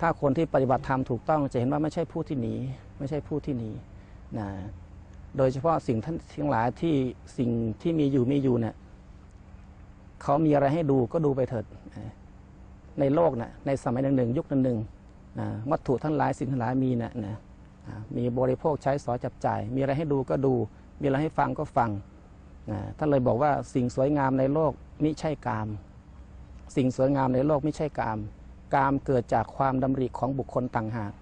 ถ้าคนที่ปฏิบัติธรรมถูกต้องจะเห็นว่าไม่ใช่ผู้ที่หนีไม่ใช่ผู้ที่หนีนะโดยเฉพาะสิ่งท่านทั้งหลายที่สิ่งที่มีอยู่มีอยู่เนี่ยเขามีอะไรให้ดูก็ดูไปเถิด ในโลกนะในสมัยหนึ่งหนึ่งยุคหนึ่งวัตถุทั้งหลายสิ่งทั้งหลายมีนะนะมีบริโภคใช้สอยจับจ่าย มีอะไรให้ดูก็ดู มีอะไรให้ฟังก็ฟังนะท่านเลยบอกว่าสิ่งสวยงามในโลกไมิใช่กาม สิ่งสวยงามในโลกไม่ใช่กาม กามเกิดจากความดำริของบุคคลต่างหาก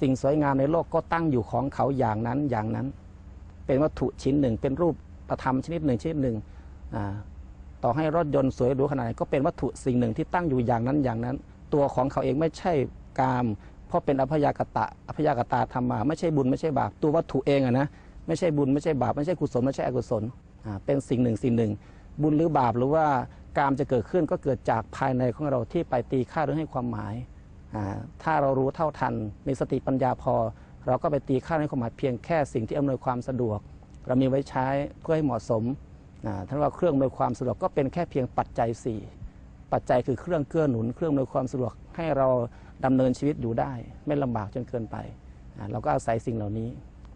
สิ่งสวยงามในโลกก็ตั้งอยู่ของเขาอย่างนั้นอย่างนั้น เป็นวัตถุชิ้นหนึ่ง เป็นรูปประธรรมชนิดหนึ่งชนิดหนึ่ง ต่อให้รถยนต์สวยหรูขนาดไหนก็เป็นวัตถุสิ่งหนึ่งที่ตั้งอยู่อย่างนั้นอย่างนั้น ตัวของเขาเองไม่ใช่กาม เพราะเป็นอภยากตะอภยากตาธรรมาไม่ใช่บุญไม่ใช่บาปตัววัตถุเองอะนะไม่ใช่บุญไม่ใช่บาปไม่ใช่กุศลไม่ใช่อกุศลเป็นสิ่งหนึ่งสิ่งหนึ่ง บุญหรือบาปหรือว่ากามจะเกิดขึ้นก็เกิดจากภายในของเราที่ไปตีค่าหรือให้ความหมาย ถ้าเรารู้เท่าทัน มีสติปัญญาพอ เราก็ไปตีค่าให้ความหมายเพียงแค่สิ่งที่อำนวยความสะดวก เรามีไว้ใช้เพื่อให้เหมาะสมท่านว่าเครื่องอำนวยความสะดวกก็เป็นแค่เพียงปัจจัย 4 ปัจจัยคือเครื่องเกื้อหนุน เครื่องอำนวยความสะดวกให้เราดำเนินชีวิตอยู่ได้ ไม่ลำบากจนเกินไป เราก็อาศัยสิ่งเหล่านี้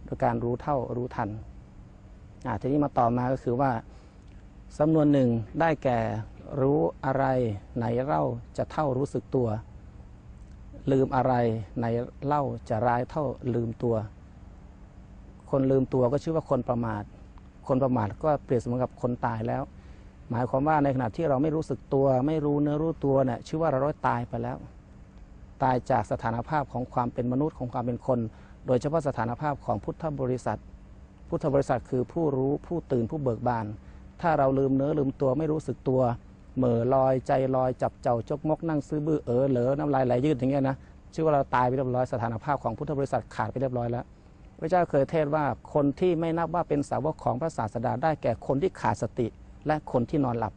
โดยการรู้เท่ารู้ทันทีนี้มาต่อมาก็คือว่า สำนวนหนึ่งได้แก่รู้อะไรไหนเล่าจะเท่ารู้สึกตัว ลืมอะไรไหนเล่าจะร้ายเท่าลืมตัว คนลืมตัวก็ชื่อว่าคนประมาท คนประมาทก็เปรียบเสมือนกับคนตายแล้ว หมายความว่าในขณะที่เราไม่รู้สึกตัว ไม่รู้เนื้อรู้ตัวเนี่ยชื่อว่าเราได้ตายไปแล้ว ตายจากสถานภาพของความเป็นมนุษย์ของความเป็นคน โดยเฉพาะสถานภาพของพุทธบริษัท พุทธบริษัทคือผู้รู้ผู้ตื่นผู้เบิกบาน ถ้าเราลืมเนื้อลืมตัวไม่รู้สึกตัว เหม่อลอยใจลอยจับเจ้าจกมกนั่งซื้อบื้อเออเหลอน้ำลายไหลยืดอย่างเงี้ยนะชื่อว่าเราตายไปเรียบร้อยสถานภาพของพุทธบริษัทขาดไปเรียบร้อยแล้ว พระเจ้าเคยเทศว่าคนที่ไม่นับว่าเป็นสาวกของพระศาสดาได้แก่คนที่ขาดสติ และคนที่นอนหลับ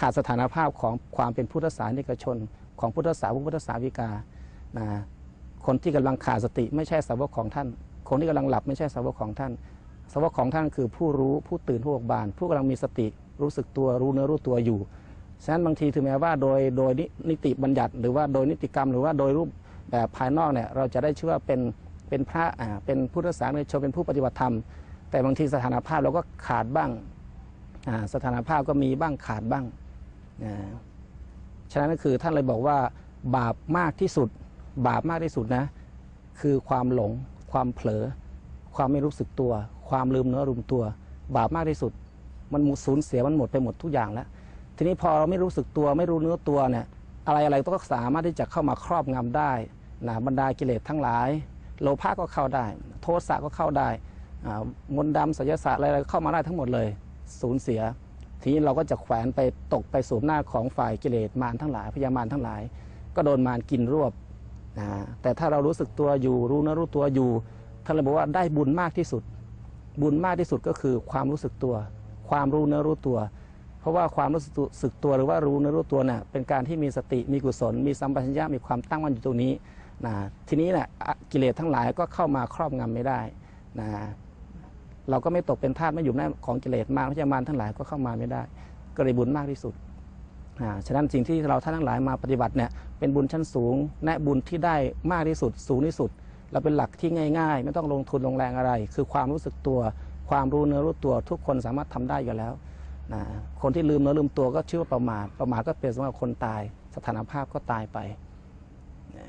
ขาดสถานภาพของความเป็นพุทธศาสนิกชน ของพุทธสาวกพุทธสาวิกานะคนที่กำลังขาดสติ ไม่ใช่สาวกของท่าน คนที่กำลังหลับไม่ใช่สาวกของท่าน สวกของท่านคือผู้รู้ผู้ตื่นผู้เบิกบาน ผู้กำลังมีสติรู้สึกตัวรู้เนื้อรู้ตัวอยู่ฉะนั้นบางทีถึงแม้ว่าโดยโดยนินิติบัญญัติ หรือว่าโดยนิติกรรม หรือว่าโดยรูปแบบภายนอกเนี่ยเราจะได้ชื่อว่าเป็นเป็นพระอ่าเป็นพุทธศาสนิกชนเป็นผู้ปฏิบัติธรรม แต่บางทีสถานภาพเราก็ขาดบ้างอ่าสถานภาพก็มีบ้างขาดบ้างอ่าฉะนั้นก็คือท่านเลยบอกว่าบาปมากที่สุด บาปมากที่สุดนะ คือความหลง ความเผลอ ความไม่รู้สึกตัว ความลืมเนื้อลืมตัว บาปมากที่สุด มันหมดสูญเสียมันหมดไปหมดทุกอย่างแล้ว ทีนี้พอเราไม่รู้สึกตัวไม่รู้เนื้อตัวเนี่ยอะไรอะไรก็สามารถที่จะเข้ามาครอบงำได้นะบรรดากิเลสทั้งหลาย โลภะก็เข้าได้ โทสะก็เข้าได้มนต์ดำศิลศาสตร์อะไรเข้ามาได้ทั้งหมดเลยสูญเสีย ทีนี้เราก็จะแขวนไปตกไปสู่หน้าของฝ่ายกิเลสมารทั้งหลายพยามารทั้งหลาย ก็โดนมารกินรวบนะแต่ถ้าเรารู้สึกตัวอยู่รู้เนื้อรู้ตัวอยู่ท่านเลยบอกว่าได้บุญมากที่สุด บุญมากที่สุดก็คือความรู้สึกตัว ความรู้เนื้อรู้ตัว เพราะว่าความรู้สึกตัวหรือว่ารู้เนื้อรู้ตัวเนี่ยเป็นการที่มีสติมีกุศล มีสัมปชัญญะมีความตั้งมั่นอยู่ตรงนี้นะทีนี้เนี่ยอะกิเลสทั้งหลายก็เข้ามาครอบงำไม่ได้นะเราก็ไม่ตกเป็นทาสไม่อยู่ในของกิเลสมารพยามารทั้งหลายก็เข้ามาไม่ได้ ก็เลยบุญมากที่สุดอ่าฉะนั้นสิ่งที่เราท่านทั้งหลายมาปฏิบัติเนี่ยเป็นบุญชั้นสูงและบุญที่ได้มากที่สุด สูงที่สุด เราเป็นหลักที่ง่ายๆ ไม่ต้องลงทุนลงแรงอะไร คือความรู้สึกตัว ความรู้เนื้อรู้ตัวทุกคนสามารถทำได้อยู่แล้วนะคนที่ลืมเนื้อลืมตัวก็ชื่อว่าประมาทประมาทก็เปรียบเสมือนคนตาย สถานภาพก็ตายไปนะ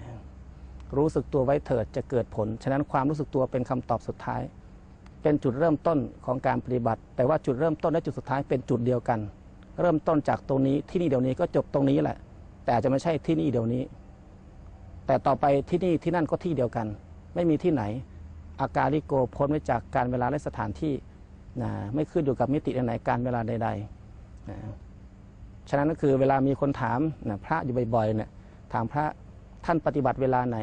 รู้สึกตัวไว้เถิดจะเกิดผล ฉะนั้นความรู้สึกตัวเป็นคำตอบสุดท้าย เป็นจุดเริ่มต้นของการปฏิบัติ แต่ว่าจุดเริ่มต้นและจุดสุดท้ายเป็นจุดเดียวกัน เริ่มต้นจากตรงนี้ที่นี่เดี๋ยวนี้ก็จบตรงนี้แหละ แต่อาจจะไม่ใช่ที่นี่เดี๋ยวนี้ แต่ต่อไปที่นี่ที่นั่นก็ที่เดียวกัน ไม่มีที่ไหน อาการลิโกพ้นไว้จากการเวลาและสถานที่นะไม่ขึ้นอยู่กับมิติไหนการเวลาใดๆนะฉะนั้นก็คือเวลามีคนถามนะพระอยู่บ่อยๆเนี่ยถามพระท่านปฏิบัติเวลาไหน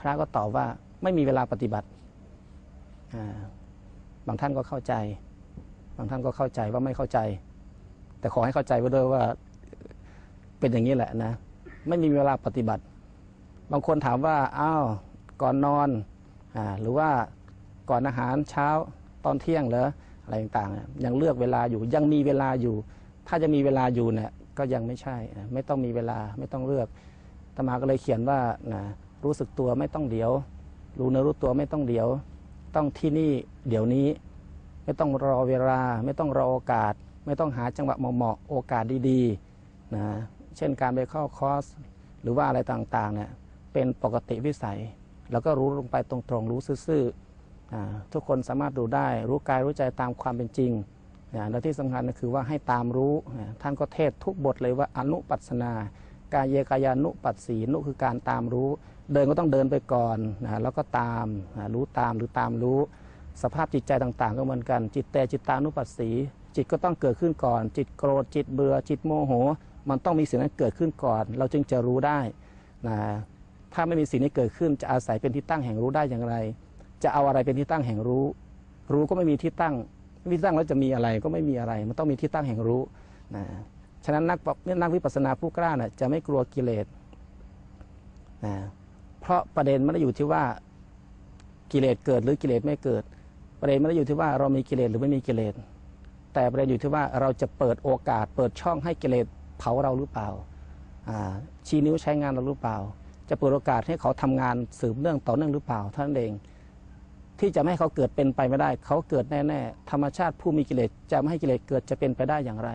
พระก็ตอบว่าไม่มีเวลาปฏิบัติ บางท่านก็เข้าใจ บางท่านก็เข้าใจว่าไม่เข้าใจ แต่ขอให้เข้าใจไว้ด้วยว่าเป็นอย่างนี้แหละนะ ไม่มีเวลาปฏิบัติ บางคนถามว่า อ้าว ก่อนนอนอหรือว่าก่อนอาหารเช้าตอนเที่ยงเหรออะไรต่างๆยังเลือกเวลาอยู่ยังมีเวลาอยู่ ถ้าจะมีเวลาอยู่เนี่ยก็ยังไม่ใช่ ไม่ต้องมีเวลาไม่ต้องเลือกตมาก็เลยเขียนว่านะรู้สึกตัวไม่ต้องเดี๋ยว รู้เนื้อรู้ตัวไม่ต้องเดี๋ยว ต้องที่นี่เดี๋ยวนี้ ไม่ต้องรอเวลา ไม่ต้องรอโอกาส ไม่ต้องหาจังหวะเหมาะๆโอกาสดีๆนะเช่นการไปเข้าคอร์สหรือว่าอะไรต่างๆเนี่ยเป็นปกติวิสัย แล้วก็รู้ลงไปตรงๆรู้ซื่อๆอทุกคนสามารถดูได้ รู้กายรู้ใจตามความเป็นจริงนะและที่สำคัญก็คือว่าให้ตามรู้ท่านก็เทศทุกบทเลยว่าอนุปัสนากายเยกายานุปัสสีนุคือการตามรู้ เดินก็ต้องเดินไปก่อนนะแล้วก็ตามรู้ตามหรือตามรู้ สภาพจิตใจต่าง ๆ ก็เหมือนกัน จิตแต่จิตตานุปัสสี จิตก็ต้องเกิดขึ้นก่อน จิตโกรธจิตเบื่อจิตโมโห มันต้องมีสิ่งนั้นเกิดขึ้นก่อน เราจึงจะรู้ได้นะ ถ้าไม่มีสิ่งนี้เกิดขึ้นจะอาศัยเป็นที่ตั้งแห่งรู้ได้อย่างไร จะเอาอะไรเป็นที่ตั้งแห่งรู้ รู้ก็ไม่มีที่ตั้งไม่มีที่ตั้งแล้วจะมีอะไรก็ไม่มีอะไร มันต้องมีที่ตั้งแห่งรู้นะฉะนั้นนักปนักวิปัสสนาผู้กล้าน่ะจะไม่กลัวกิเลสนะเพราะประเด็นไม่ได้อยู่ที่ว่ากิเลสเกิดหรือกิเลสไม่เกิด ประเด็นไม่ได้อยู่ที่ว่าเรามีกิเลสหรือไม่มีกิเลสแต่ประเด็นอยู่ที่ว่าเราจะเปิดโอกาสเปิดช่องให้กิเลสเผาเราหรือเปล่าชี้นิ้วใช้งานเราหรือเปล่า จะเปิดโอกาสให้เขาทำงานสืบเนื่องต่อเนื่องหรือเปล่าท่านเอง ที่จะไม่ให้เขาเกิดเป็นไปไม่ได้ เขาเกิดแน่ๆธรรมชาติผู้มีกิเลสจะไม่ให้กิเลสเกิดจะเป็นไปได้อย่างไร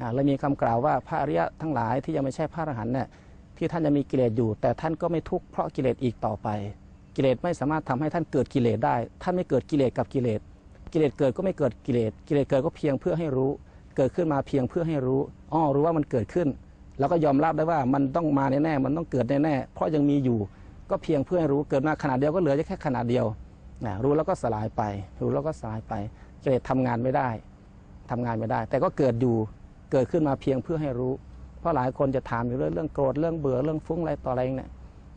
อ่าเลยมีคำกล่าวว่าพระอริยะทั้งหลายที่ยังไม่ใช่พระอรหันต์เนี่ยที่ท่านจะมีกิเลสอยู่ แต่ท่านก็ไม่ทุกข์เพราะกิเลสอีกต่อไป กิเลสไม่สามารถทำให้ท่านเกิดกิเลสได้ ท่านไม่เกิดกิเลสกับกิเลสกิเลสเกิดก็ไม่เกิดกิเลสกิเลสเกิดก็เพียงเพื่อให้รู้ เกิดขึ้นมาเพียงเพื่อให้รู้อ้อรู้ว่ามันเกิดขึ้น แล้วก็ยอมรับได้ว่ามันต้องมาแน่ๆมันต้องเกิดแน่ๆเพราะยังมีอยู่ ก็เพียงเพื่อให้รู้เกิดมาขนาดเดียวก็เหลือแค่ขนาดเดียวนะรู้แล้วก็สลายไป รู้แล้วก็สลายไปกิเลสทำงานไม่ได้ทำงานไม่ได้ แต่ก็เกิดอยู่เกิดขึ้นมาเพียงเพื่อให้รู้ เพราะหลายคนจะถามอยู่เรื่องเรื่องโกรธเรื่องเบื่อเรื่องฟุ้งอะไรต่ออะไรเนี่ย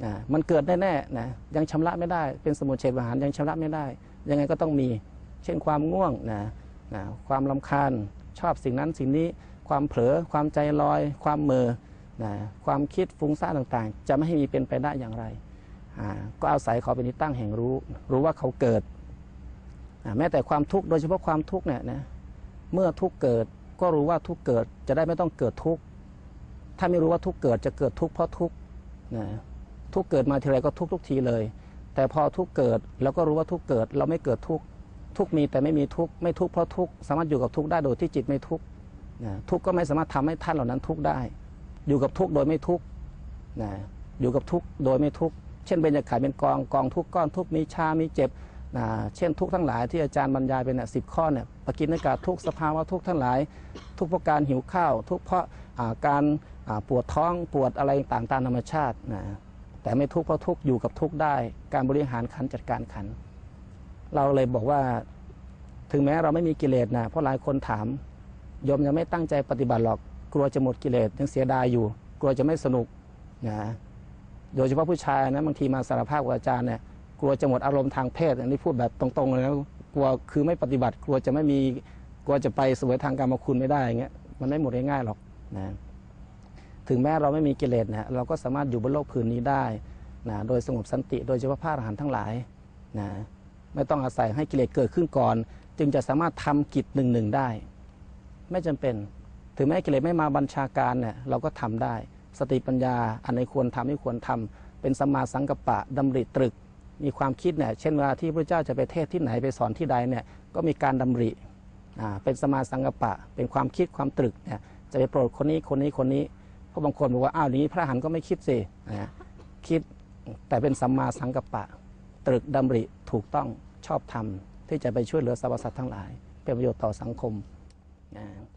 นะมันเกิดแน่ๆนะยังชำระไม่ได้ เป็นสมุทเฉดประหารยังชำระไม่ได้ ยังไงก็ต้องมี เช่นความง่วงนะนะความลำคาญชอบสิ่งนั้นสิ่งนี้ ความเผลอ ความใจลอย ความเมอนะความคิดฟุ้งซ่านต่างๆ จะไม่ให้มีเป็นไปได้อย่างไร ก็อาศัยเขาเป็นที่ตั้งแห่งรู้ รู้ว่าเขาเกิด แม้แต่ความทุกข์โดยเฉพาะความทุกข์เนี่ยนะเมื่อทุกข์เกิดก็รู้ว่าทุกข์เกิดจะได้ไม่ต้องเกิดทุกข์ถ้าไม่รู้ว่าทุกข์เกิดจะเกิดทุกข์เพราะทุกข์นะทุกข์เกิดมาทีไรก็ทุกข์ทุกทีเลย แต่พอทุกข์เกิดแล้วก็รู้ว่าทุกข์เกิดเราไม่เกิดทุกข์ทุกข์มีแต่ไม่มีทุกข์ไม่ทุกข์เพราะทุกข์สามารถอยู่กับทุกข์ได้โดยที่จิตไม่ทุกข์ นะทุกข์ก็ไม่สามารถทำให้ท่านเหล่านั้นทุกข์ได้ อยู่กับทุกข์โดยไม่ทุกข์นะอยู่กับทุกข์โดยไม่ทุกข์เช่นเบญจขันธ์เป็นกองกองทุกข์ก้อนทุกมีชา มีเจ็บนะเช่นทุกทั้งหลายที่อาจารย์บรรยายเป็นสิบข้อเนี่ยปกินกาทุกสภาวะทุกทั้งหลาย ทุกเพราะการหิวข้าว ทุกเพราะาการาปวดท้องปวดอะไรต่างๆตามธรรมชาตินะแต่ไม่ทุกเพราะทุกอยู่กับทุกได้ การบริหารขันจัดการขัน เราเลยบอกว่า ถึงแม้เราไม่มีกิเลสนะเพราะหลายคนถาม ยมยังไม่ตั้งใจปฏิบัติหรอก กลัวจะหมดกิเลสยังเสียดายอยู่ กลัวจะไม่สนุกนะโดยเฉพาะผู้ชายนะบางทีมาสารภาพกับอาจารย์เนี่ยกลัวจะหมดอารมณ์ทางเพศ อันนี้พูดแบบตรงๆเลยนะกลัวคือไม่ปฏิบัติ กลัวจะไม่มีกลัวจะไปสวยทางกรรมคุณไม่ได้อย่างเงี้ยมันไม่หมดง่ายๆหรอกนะถึงแม้เราไม่มีกิเลสนะเราก็สามารถอยู่บนโลกผืนนี้ได้นะโดยสงบสันติ โดยเฉพาะพระอรหันต์ทั้งหลายนะไม่ต้องอาศัยให้กิเลสเกิดขึ้นก่อน จึงจะสามารถทำกิจหนึ่งหนึ่งได้ ไม่จำเป็น ถึงแม้กิเลสไม่มาบัญชาการเนี่ยเราก็ทำได้ สติปัญญาอันไหนควรทำไม่ควรทำเป็นสัมมาสังกัปปะดำริตรึก มีความคิดเนี่ยเช่นเวลาที่พระเจ้าจะไปเทศที่ไหนไปสอนที่ใดเนี่ยก็มีการดำริอ่าเป็นสมมาสังกปะ เป็นความคิดความตรึกเนี่ยจะไปโปรดคนนี้คนนี้คนนี้เพราะบางคนบอกว่าอ้าวนี้พระหันก็ไม่คิดสินะคิดแต่เป็นสัมมาสังกัปปะ ตรึกดำริถูกต้องชอบทำที่จะไปช่วยเหลือสรรพสัตว์ทั้งหลาย เป็นประโยชน์ต่อสังคม นะ